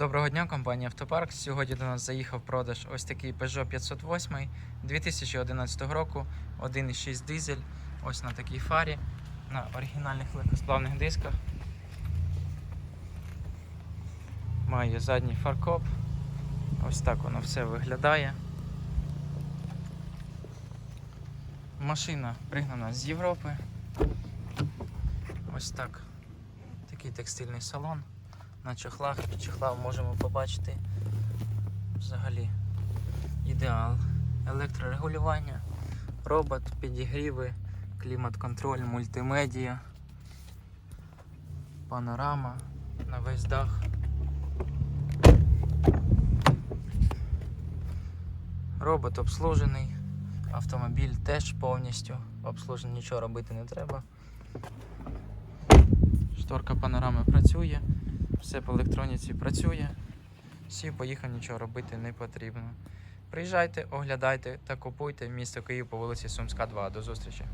Доброго дня, компанія Автопарк. Сьогодні до нас заїхав продаж ось такий Peugeot 508 2011 року, 1,6 дизель, ось на такій фарі, на оригінальних легкосплавних дисках. Має задній фаркоп. Ось так воно все виглядає. Машина пригнана з Європи. Ось так. Такий текстильний салон на чохлах. Під чохла можемо побачити взагалі ідеал. Електрорегулювання, робот, підігріви, клімат-контроль, мультимедіа, панорама на весь дах. Робот обслужений, автомобіль теж повністю обслужений, нічого робити не треба. Шторка панорами працює, все по електроніці працює. Всі поїхав, нічого робити не потрібно. Приїжджайте, оглядайте та купуйте місто Київ по вулиці Сумська, 2. До зустрічі!